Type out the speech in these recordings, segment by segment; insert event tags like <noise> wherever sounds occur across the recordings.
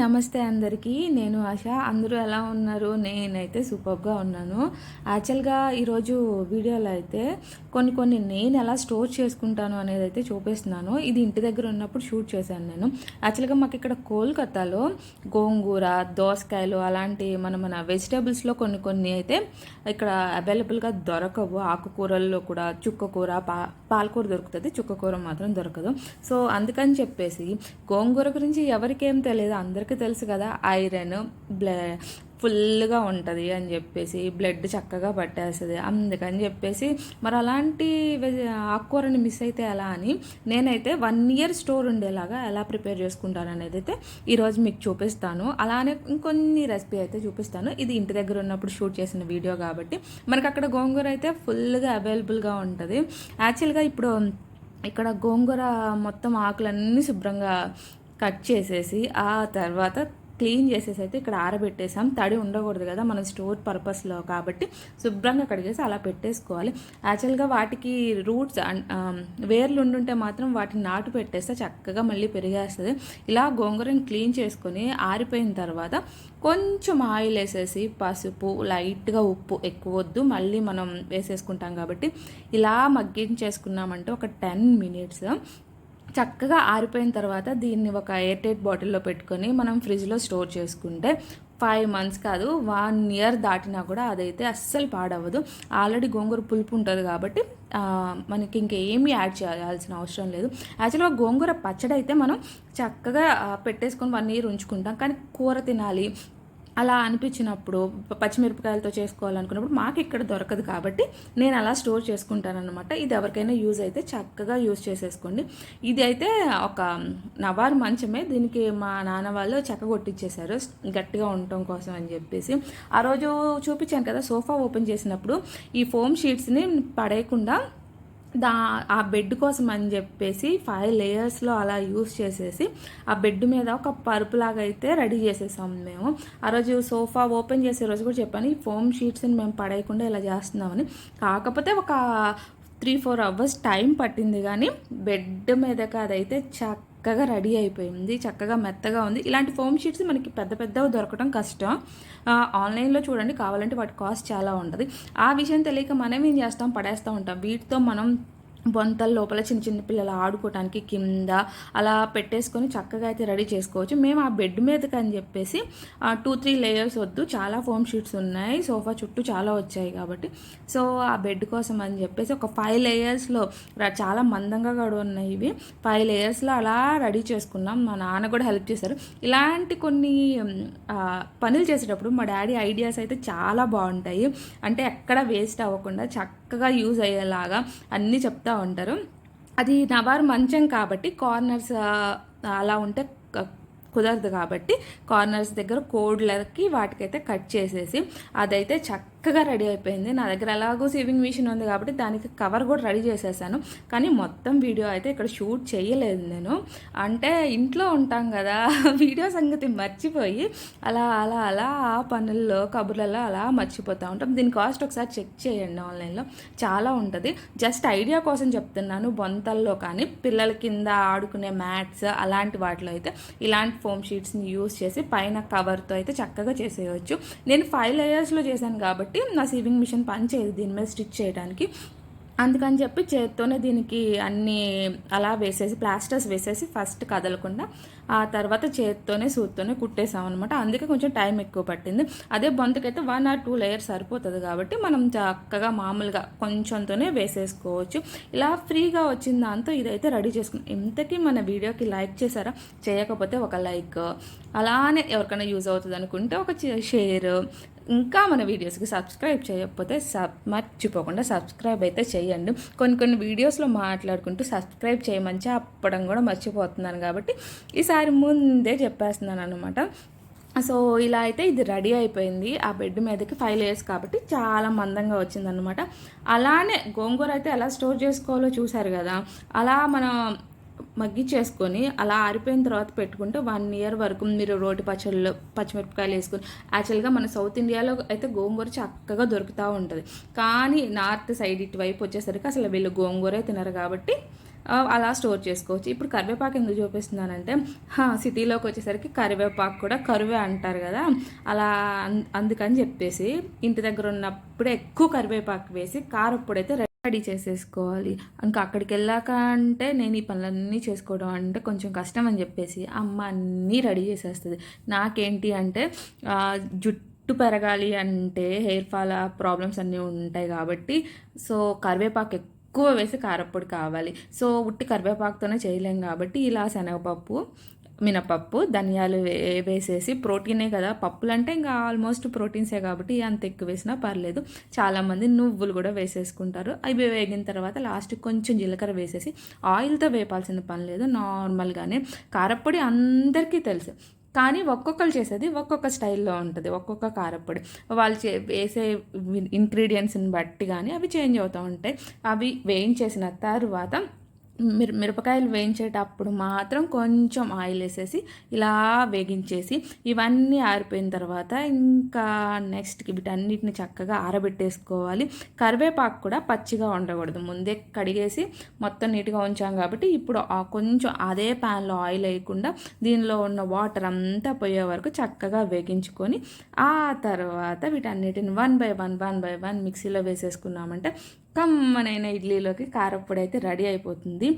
నమస్తే అందరికీ. నేను ఆశ. అందరూ ఎలా ఉన్నారు? నేనైతే సూపర్గా ఉన్నాను. యాక్చువల్గా ఈరోజు వీడియోలో అయితే కొన్ని కొన్ని నేను ఎలా స్టోర్ చేసుకుంటాను అనేది అయితే చూపిస్తున్నాను. ఇది ఇంటి దగ్గర ఉన్నప్పుడు షూట్ చేశాను నేను. యాక్చువల్గా మాకు ఇక్కడ కోల్కతాలో గోంగూర దోసకాయలు అలాంటి మన మన వెజిటేబుల్స్లో కొన్ని కొన్ని అయితే ఇక్కడ అవైలబుల్గా దొరకవు. ఆకుకూరల్లో కూడా చుక్కకూర పా పాలకూర దొరుకుతుంది. చుక్కకూర మాత్రం దొరకదు. సో అందుకని చెప్పేసి గోంగూర గురించి ఎవరికేం తెలియదు. అందరికీ తెలుసు కదా ఐరన్ బ్లే ఫుల్గా ఉంటుంది అని చెప్పేసి బ్లడ్ చక్కగా పట్టేస్తుంది. అందుకని చెప్పేసి మరి అలాంటి ఆకుకూరని మిస్ అయితే ఎలా అని నేనైతే వన్ ఇయర్ స్టోర్ ఉండేలాగా ఎలా ప్రిపేర్ చేసుకుంటాను అనేది అయితే ఈరోజు మీకు చూపిస్తాను. అలానే ఇంకొన్ని రెసిపీ అయితే చూపిస్తాను. ఇది ఇంటి దగ్గర ఉన్నప్పుడు షూట్ చేసిన వీడియో కాబట్టి మనకి అక్కడ గోంగూర అయితే ఫుల్గా అవైలబుల్గా ఉంటుంది. యాక్చువల్గా ఇప్పుడు ఇక్కడ గోంగూర మొత్తం ఆకులన్నీ శుభ్రంగా కట్ చేసేసి ఆ తర్వాత క్లీన్ చేసేసి అయితే ఇక్కడ ఆరబెట్టేసాం. తడి ఉండకూడదు కదా మన స్టోర్ పర్పస్లో కాబట్టి శుభ్రంగా కడిగేసి అలా పెట్టేసుకోవాలి. యాక్చువల్గా వాటికి రూట్స్ వేర్లు ఉండుంటే మాత్రం వాటిని నాటు పెట్టేస్తే చక్కగా మళ్ళీ పెరిగేస్తుంది. ఇలా గోంగూరని క్లీన్ చేసుకొని ఆరిపోయిన తర్వాత కొంచెం ఆయిల్ వేసేసి పసుపు లైట్గా ఉప్పు ఎక్కువ వద్దు. మళ్ళీ మనం వేసేసుకుంటాం కాబట్టి ఇలా మగ్గించేసుకున్నామంటే ఒక టెన్ మినిట్స్ చక్కగా ఆరిపోయిన తర్వాత దీన్ని ఒక ఎయిర్ టైట్ బాటిల్లో పెట్టుకొని మనం ఫ్రిడ్జ్లో స్టోర్ చేసుకుంటే ఫైవ్ మంత్స్ కాదు వన్ ఇయర్ దాటినా కూడా అదైతే అస్సలు పాడవదు ఆల్రెడీ గోంగూర పులుపు ఉంటుంది కాబట్టి మనకి ఇంకేమీ యాడ్ చేయాల్సిన అవసరం లేదు. యాక్చువల్గా గోంగూర పచ్చడి అయితే మనం చక్కగా పెట్టేసుకొని వన్ ఇయర్ ఉంచుకుంటాం. కానీ కూర తినాలి అలా అనిపించినప్పుడు పచ్చిమిరపకాయలతో చేసుకోవాలనుకున్నప్పుడు మాకు ఇక్కడ దొరకదు కాబట్టి నేను అలా స్టోర్ చేసుకుంటాను అనమాట ఇది ఎవరికైనా యూజ్ అయితే చక్కగా యూజ్ చేసేసుకోండి. ఇది అయితే ఒక నవారు మంచమే. దీనికి మా నాన్న వాళ్ళు చెక్క కొట్టించేశారు గట్టిగా ఉండటం కోసం అని చెప్పేసి. ఆ రోజు చూపించాను కదా సోఫా ఓపెన్ చేసినప్పుడు ఈ ఫోమ్ షీట్స్ని పడేయకుండా దా ఆ బెడ్ కోసం అని చెప్పేసి ఫైవ్ లేయర్స్లో అలా యూస్ చేసేసి ఆ బెడ్ మీద ఒక పరుపులాగా అయితే రెడీ చేసేసాం మేము. ఆ రోజు సోఫా ఓపెన్ చేసే రోజు కూడా చెప్పాను ఈ ఫోమ్ షీట్స్ని మేము పడేయకుండా ఇలా చేస్తున్నామని. కాకపోతే ఒక త్రీ ఫోర్ అవర్స్ టైం పట్టింది కానీ బెడ్ మీదకి చక్క చక్కగా రెడీ అయిపోయింది చక్కగా మెత్తగా ఉంది. ఇలాంటి ఫోమ్ షీట్స్ మనకి పెద్ద పెద్దవి దొరకడం కష్టం. ఆన్లైన్లో చూడండి కావాలంటే వాటి కాస్ట్ చాలా ఉంటుంది. ఆ విషయం తెలియక మనం ఏం చేస్తాం పడేస్తూ ఉంటాం. వీటితో మనం బొంతల లోపల చిన్న చిన్న పిల్లలు ఆడుకోవడానికి కింద అలా పెట్టేసుకొని చక్కగా అయితే రెడీ చేసుకోవచ్చు. మేము ఆ బెడ్ మీదకి అని చెప్పేసి టూ త్రీ లేయర్స్ వద్దు చాలా ఫోమ్ షీట్స్ ఉన్నాయి. సోఫా చుట్టూ చాలా వచ్చాయి కాబట్టి. సో ఆ బెడ్ కోసం అని చెప్పేసి ఒక ఫైవ్ లేయర్స్లో చాలా మందంగా కూడా ఉన్నాయి ఇవి. ఫైవ్ లేయర్స్లో అలా రెడీ చేసుకున్నాం. మా నాన్న కూడా హెల్ప్ చేశారు. ఇలాంటి కొన్ని పనులు చేసేటప్పుడు మా డాడీ ఐడియాస్ అయితే చాలా బాగుంటాయి. అంటే ఎక్కడ వేస్ట్ అవ్వకుండా చక్కగా యూజ్ అయ్యేలాగా అన్నీ చెప్తా ఉంటారు. అది నవారు మంచం కాబట్టి కార్నర్స్ అలా ఉంటే కుదరదు కాబట్టి కార్నర్స్ దగ్గర కోడ్లకి వాటికైతే కట్ చేసేసి అదైతే చక్క చక్కగా రెడీ అయిపోయింది. నా దగ్గర ఎలాగో సేవింగ్ మిషన్ ఉంది కాబట్టి దానికి కవర్ కూడా రెడీ చేసేసాను. కానీ మొత్తం వీడియో అయితే ఇక్కడ షూట్ చేయలేదు నేను. అంటే ఇంట్లో ఉంటాం కదా <laughs> వీడియో సంగతి మర్చిపోయి అలా అలా అలా ఆ పనుల్లో కబుర్లలో అలా మర్చిపోతూ ఉంటాం. దీని కాస్ట్ ఒకసారి చెక్ చేయండి ఆన్లైన్లో. చాలా ఉంటుంది. జస్ట్ ఐడియా కోసం చెప్తున్నాను బొంతల్లో కానీ పిల్లల కింద ఆడుకునే మ్యాట్స్ అలాంటి వాటిలో అయితే ఇలాంటి ఫోమ్ షీట్స్ని యూస్ చేసి పైన కవర్తో అయితే చక్కగా చేసేయచ్చు. నేను ఫైవ్ లేయర్స్లో చేశాను కాబట్టి నా సీవింగ్ మిషన్ పని చేయదు దీని మీద స్టిచ్ చేయడానికి. అందుకని చెప్పి చేత్తోనే దీనికి అన్నీ అలా వేసేసి ప్లాస్టర్స్ వేసేసి ఫస్ట్ కదలకుండా ఆ తర్వాత చేత్తోనే సూత్తోనే కుట్టేసాం అనమాట అందుకే కొంచెం టైం ఎక్కువ పట్టింది. అదే బొంతకైతే వన్ ఆర్ టూ లేయర్స్ సరిపోతుంది కాబట్టి మనం చక్కగా మామూలుగా కొంచెంతోనే వేసేసుకోవచ్చు. ఇలా ఫ్రీగా వచ్చిన దాంతో ఇదైతే రెడీ చేసుకున్నాం. ఇంతకీ మన వీడియోకి లైక్ చేశారా? చేయకపోతే ఒక లైక్. అలానే ఎవరికైనా యూజ్ అవుతుంది అనుకుంటే ఒక షేర్. ఇంకా మన వీడియోస్కి సబ్స్క్రైబ్ చేయకపోతే సబ్ మర్చిపోకుండా సబ్స్క్రైబ్ అయితే చేయండి. కొన్ని కొన్ని వీడియోస్లో మాట్లాడుకుంటూ సబ్స్క్రైబ్ చేయమని చెప్పడం కూడా మర్చిపోతున్నాను కాబట్టి ఈసారి ముందే చెప్పేస్తున్నాను అనమాట సో ఇలా అయితే ఇది రెడీ అయిపోయింది. ఆ బెడ్ మీదకి ఫైవ్ లేయర్స్ కాబట్టి చాలా మందంగా వచ్చిందనమాట అలానే గోంగూర అయితే ఎలా స్టోర్ చేసుకోవాలో చూసారు కదా. అలా మనం మగ్గిచ్చేసుకొని అలా ఆరిపోయిన తర్వాత పెట్టుకుంటే వన్ ఇయర్ వరకు మీరు రోటి పచ్చళ్ళు పచ్చిమిరపకాయలు వేసుకొని యాక్చువల్గా మన సౌత్ ఇండియాలో అయితే గోంగూర చక్కగా దొరుకుతూ ఉంటుంది. కానీ నార్త్ సైడ్ ఇటువైపు వచ్చేసరికి అసలు వీళ్ళు గోంగూరే తినరు కాబట్టి అలా స్టోర్ చేసుకోవచ్చు. ఇప్పుడు కరివేపాకు ఎందుకు చూపిస్తున్నానంటే హా, సిటీలోకి వచ్చేసరికి కరివేపాకు కూడా కరువే అంటారు కదా అలా అందుకని చెప్పేసి ఇంటి దగ్గర ఉన్నప్పుడే ఎక్కువ కరివేపాకు వేసి కారప్పుడైతే రెడీ చేసేసుకోవాలి. ఇంకా అక్కడికి వెళ్ళాక అంటే నేను ఈ పనులన్నీ చేసుకోవడం అంటే కొంచెం కష్టం అని చెప్పేసి అమ్మ అన్నీ రెడీ చేసేస్తుంది. నాకేంటి అంటే జుట్టు పెరగాలి అంటే హెయిర్ ఫాల్ ప్రాబ్లమ్స్ అన్నీ ఉంటాయి కాబట్టి సో కరివేపాకు ఎక్కువ వేసి కారప్పొడి కావాలి. సో ఉట్టి కరివేపాకుతోనే చేయలేం కాబట్టి ఇలా శనగపప్పు మినపప్పు ధనియాలు వే వేసేసి ప్రోటీనే కదా. పప్పులు అంటే ఇంకా ఆల్మోస్ట్ ప్రోటీన్సే కాబట్టి అంత ఎక్కువ వేసినా పర్లేదు. చాలామంది నువ్వులు కూడా వేసేసుకుంటారు. అవి వేగిన తర్వాత లాస్ట్ కొంచెం జీలకర్ర వేసేసి ఆయిల్తో వేపాల్సిన పని లేదు. నార్మల్గానే కారప్పొడి అందరికీ తెలుసు. కానీ ఒక్కొక్కరు చేసేది ఒక్కొక్క స్టైల్లో ఉంటుంది ఒక్కొక్క కారప్పొడి. వాళ్ళు చే వేసే ఇంగ్రీడియంట్స్ని బట్టి కానీ అవి చేంజ్ అవుతూ ఉంటాయి. అవి వేయించేసిన తర్వాత మిర మిరపకాయలు వేయించేటప్పుడు మాత్రం కొంచెం ఆయిల్ వేసేసి ఇలా వేగించేసి ఇవన్నీ ఆరిపోయిన తర్వాత ఇంకా నెక్స్ట్కి వీటన్నిటిని చక్కగా ఆరబెట్టేసుకోవాలి. కరివేపాకు కూడా పచ్చిగా ఉండకూడదు. ముందే కడిగేసి మొత్తం నీట్గా ఉంచాం కాబట్టి ఇప్పుడు ఆ కొంచెం అదే ప్యాన్లో ఆయిల్ వేయకుండా దీనిలో ఉన్న వాటర్ అంతా పోయే వరకు చక్కగా వేగించుకొని ఆ తర్వాత వీటన్నిటిని one by one one by one మిక్సీలో వేసేసుకున్నామంటే కమ్మనైన ఇడ్లీలోకి కారప్పొడి అయితే రెడీ అయిపోతుంది.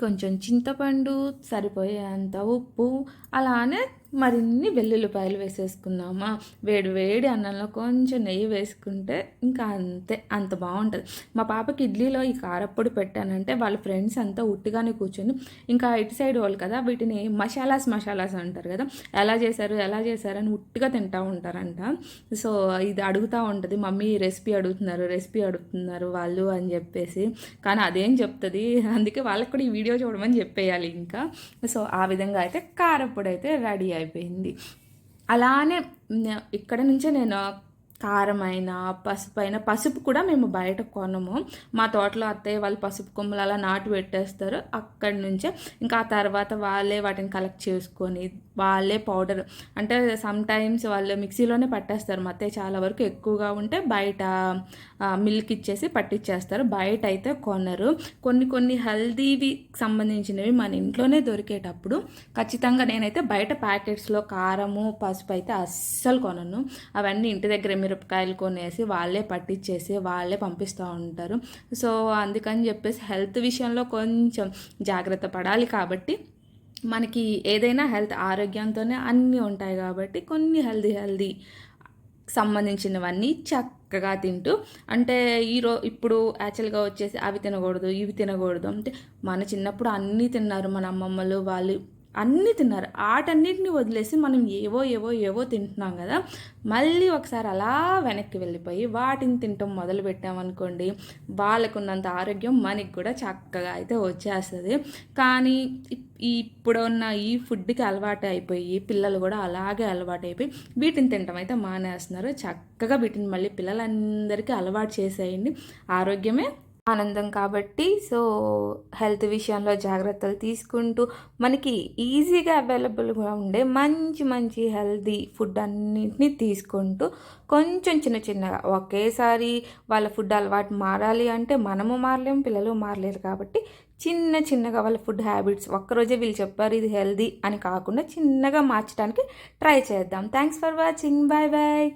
కొంచెం చింతపండు సరిపోయేంత ఉప్పు అలానే మరిన్ని వెల్లుల్లిపాయలు వేసేసుకుందామా? వేడి వేడి అన్నంలో కొంచెం నెయ్యి వేసుకుంటే ఇంకా అంతే అంత బాగుంటుంది. మా పాపకి ఇడ్లీలో ఈ కారప్పొడి పెట్టానంటే వాళ్ళ ఫ్రెండ్స్ అంతా ఉట్టిగానే కూర్చొని ఇంకా ఇటు సైడ్ వాళ్ళు కదా వీటిని మసాలాస్ మసాలాస్ అంటారు కదా ఎలా చేశారు ఎలా చేశారు అని ఉట్టిగా తింటూ ఉంటారంట. సో ఇది అడుగుతూ ఉంటుంది మమ్మీ రెసిపీ అడుగుతున్నారు రెసిపీ అడుగుతున్నారు వాళ్ళు అని చెప్పేసి. కానీ అదేం చెప్తుంది? అందుకే వాళ్ళకి కూడా ఈ వీడియో చూడమని చెప్పేయాలి ఇంకా. సో ఆ విధంగా అయితే కారప్పొడి అయితే రెడీ అయిపోయింది. అలానే ఇక్కడ నుంచే నేను కారమైన పసుపు పసుపు కూడా మేము బయట కొనము. మా తోటలో అత్తయ్య వాళ్ళు పసుపు కొమ్మలు అలా నాటు పెట్టేస్తారు. అక్కడి నుంచే ఇంకా ఆ తర్వాత వాళ్ళే వాటిని కలెక్ట్ చేసుకొని వాళ్ళే పౌడర్ అంటే సమ్ టైమ్స్ వాళ్ళు మిక్సీలోనే పట్టేస్తారు. మా అత్తయ్య చాలా వరకు ఎక్కువగా ఉంటే బయట మిల్క్ ఇచ్చేసి పట్టించేస్తారు బయట అయితే కొనరు. కొన్ని కొన్ని హెల్దీవి సంబంధించినవి మన ఇంట్లోనే దొరికేటప్పుడు ఖచ్చితంగా నేనైతే బయట ప్యాకెట్స్లో కారము పసుపు అయితే అస్సలు కొనను. అవన్నీ ఇంటి దగ్గర మిరపకాయలు కొనేసి వాళ్ళే పట్టించేసి వాళ్ళే పంపిస్తూ ఉంటారు. సో అందుకని చెప్పేసి హెల్త్ విషయంలో కొంచెం జాగ్రత్త పడాలి కాబట్టి మనకి ఏదైనా హెల్త్ ఆరోగ్యంతోనే అన్నీ ఉంటాయి కాబట్టి కొన్ని హెల్దీ హెల్దీ సంబంధించినవన్నీ చక్క చక్కగా తింటూ అంటే ఈరో ఇప్పుడు యాక్చువల్గా వచ్చేసి అవి తినకూడదు ఇవి తినకూడదు అంటే మన చిన్నప్పుడు అన్నీ తిన్నారు మన అమ్మమ్మలు వాళ్ళు అన్నీ తిన్నారు. ఆటన్నిటిని వదిలేసి మనం ఏవో ఏవో ఏవో తింటున్నాం కదా. మళ్ళీ ఒకసారి అలా వెనక్కి వెళ్ళిపోయి వాటిని తినటం మొదలు పెట్టామనుకోండి వాళ్ళకున్నంత ఆరోగ్యం మనకి కూడా చక్కగా అయితే వచ్చేస్తుంది. కానీ ఇప్- ఇప్పుడున్న ఈ ఫుడ్కి అలవాటు అయిపోయి పిల్లలు కూడా అలాగే అలవాటు అయిపోయి వీటిని తినటం అయితే మానేస్తున్నారు. చక్కగా వీటిని మళ్ళీ పిల్లలందరికీ అలవాటు చేసేయండి. ఆరోగ్యమే ఆనందం కాబట్టి సో హెల్త్ విషయంలో జాగ్రత్తలు తీసుకుంటూ మనకి ఈజీగా అవైలబుల్గా ఉండే మంచి మంచి హెల్దీ ఫుడ్ అన్నింటినీ తీసుకుంటూ కొంచెం చిన్న చిన్నగా ఒకేసారి వాళ్ళ ఫుడ్ అలవాటు మారాలి అంటే మనము మారలేము పిల్లలు మారలేరు కాబట్టి చిన్న చిన్నగా వాళ్ళ ఫుడ్ హ్యాబిట్స్ ఒక్కరోజే వీళ్ళు చెప్పారు ఇది హెల్దీ అని కాకుండా చిన్నగా మార్చడానికి ట్రై చేద్దాం. Thanks for watching. Bye bye